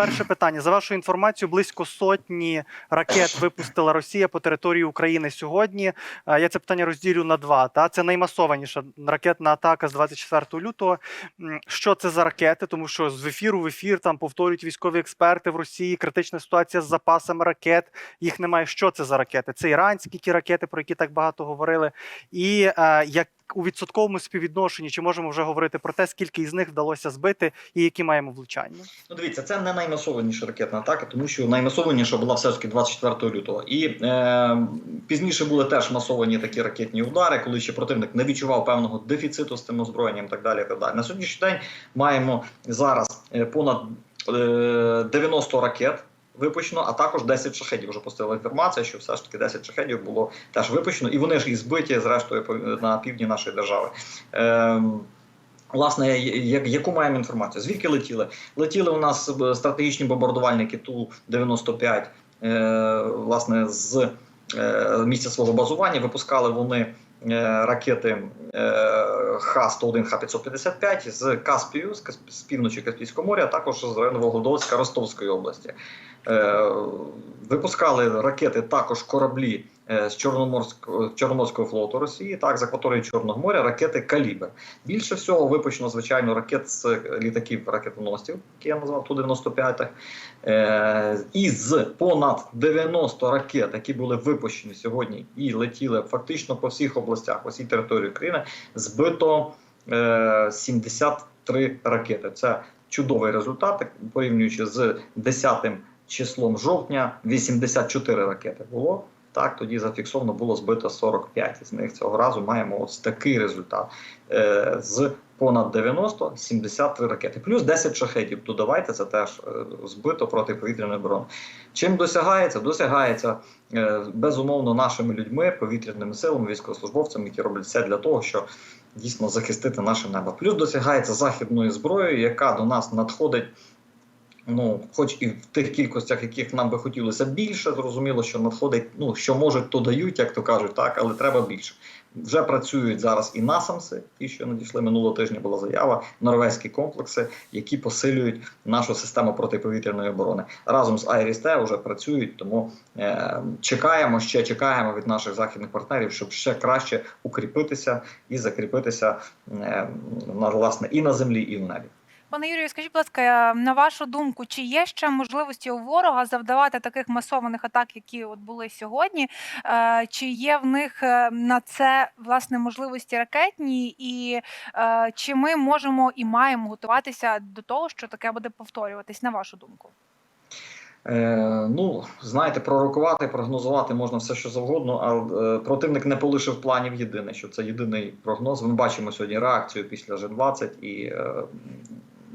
перше питання. За вашою інформацією, близько сотні ракет випустила Росія по території України сьогодні. Е, Я це питання розділю на два. Та це наймасованіша ракетна атака з 24 лютого. Що це за ракети? Тому що з ефіру в ефір там повторюють військові експерти в Росії. Критична ситуація з запасами ракет. Їх немає. Що це за ракети? Це іранські ті ракети, про які так багато говорили. І е, як у відсотковому співвідношенні, чи можемо вже говорити про те, скільки із них вдалося збити, і які маємо влучання? Ну, дивіться, це не наймасованіша ракетна атака, тому що наймасованіша була все ж таки 24 лютого. І е, пізніше були теж масовані такі ракетні удари, коли ще противник не відчував певного дефіциту з тим озброєнням так далі. Так далі. На сьогоднішній день маємо зараз е, понад е, 90 ракет. Випущено, а також 10 шахедів. Вже поступила інформація, що все ж таки 10 шахедів було теж випущено, і вони ж і збиті, зрештою, на півдні нашої держави. Ем, Власне, яку маємо інформацію? Звідки летіли? Летіли у нас е, стратегічні бомбардувальники Ту-95, е, власне, з е, місця свого базування. Випускали вони ракети е, Х-101, Х-555 з Каспію, з, півночі Каспійського моря, а також з району Волгодонська Ростовської області. Е, випускали ракети також кораблі з Чорноморського, Чорноморського флоту Росії, так, з акваторії Чорного моря, ракети Калібр. Більше всього випущено, звичайно, ракет з літаків ракетоносців, які я назвав Ту-95. Е, із понад 90 ракет, які були випущені сьогодні і летіли фактично по всіх областях, по всій території України, збито е, 73 ракети. Це чудовий результат, порівнюючи з 10 числом жовтня, 84 ракети було. Так, тоді зафіксовано було збито 45 з них цього разу. Маємо ось такий результат е, з понад 90 73 ракети, плюс 10 шахетів. Додавайте це теж е, збито протиповітряної оборони. Чим досягається? Досягається е, безумовно нашими людьми, повітряними силами, військовослужбовцями, які роблять все для того, щоб дійсно захистити наше небо. Плюс досягається західною зброєю, яка до нас надходить. Ну, хоч і в тих кількостях, яких нам би хотілося більше, зрозуміло, що надходить, ну що можуть, то дають, як то кажуть, так, але треба більше. Вже працюють зараз і насамси, ті, що надійшли минулого тижня, була заява, норвезькі комплекси, які посилюють нашу систему протиповітряної оборони. Разом з Айріс-Т вже працюють, тому е, чекаємо ще чекаємо від наших західних партнерів, щоб ще краще укріпитися і закріпитися е, на власне і на землі, і в небі. Пане Юрію, скажіть, будь ласка, на вашу думку, чи є ще можливості у ворога завдавати таких масованих атак, які от були сьогодні? Е, Чи є в них е, на це власне можливості ракетні, і е, чи ми можемо і маємо готуватися до того, що таке буде повторюватись, на вашу думку? Е, ну, знаєте, пророкувати, прогнозувати можна все, що завгодно, а е, противник не полишив планів єдине, що це єдиний прогноз. Ми бачимо сьогодні реакцію після Ж-20 і е,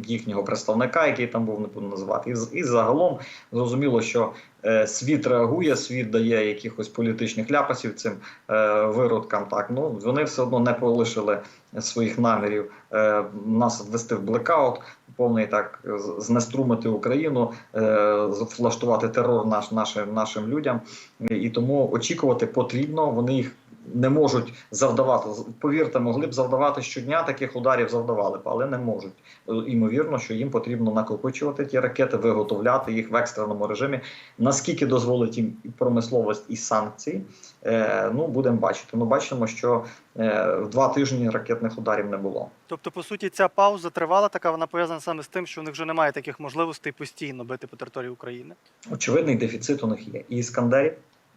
їхнього представника, який там був, не буду називати. І, і загалом зрозуміло, що е, світ реагує, світ дає якихось політичних ляпасів цим е, виродкам. Так, ну вони все одно не полишили своїх намірів е, нас ввести в блекаут. Повний так знеструмити Україну, е, влаштувати терор наш, нашим, нашим людям, і тому очікувати потрібно. Вони їх не можуть завдавати. Повірте, могли б завдавати щодня таких ударів, завдавали б, але не можуть. Е, Імовірно, що їм потрібно накопичувати ті ракети, виготовляти їх в екстреному режимі. Наскільки дозволить їм і промисловість і санкції, е, ну будемо бачити. Ну бачимо, що е, в два тижні ракетних ударів не було. Тобто, по суті, ця пауза тривала така, вона пов'язана саме з тим, що у них вже немає таких можливостей постійно бити по території України. Очевидний дефіцит у них є і іскандерів,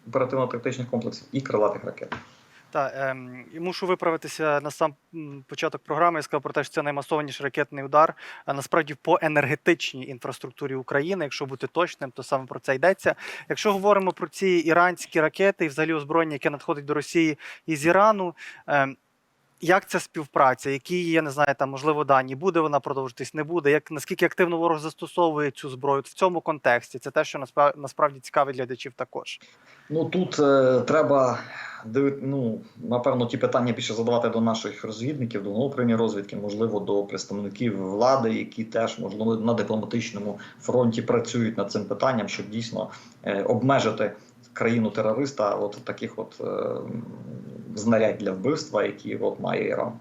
оперативно-тактичних комплексів, і крилатих ракет. Та ем, мушу виправитися на сам початок програми. Я сказав про те, що це наймасованіший ракетний удар. А насправді по енергетичній інфраструктурі України, якщо бути точним, то саме про це йдеться. Якщо говоримо про ці іранські ракети і взагалі озброєння, яке надходить до Росії із Ірану. Ем, як ця співпраця? Які є, не знаю, там можливо дані? Буде вона продовжитись, не буде? Як наскільки активно ворог застосовує цю зброю в цьому контексті? Це те, що насправ- насправді цікавить глядачів також. Ну тут е, треба ну, напевно, ті питання більше задавати до наших розвідників, до управління розвідки, можливо, до представників влади, які теж можливо на дипломатичному фронті працюють над цим питанням, щоб дійсно е, обмежити країну терориста, от таких от е, знарядь для вбивства, які от має Іран.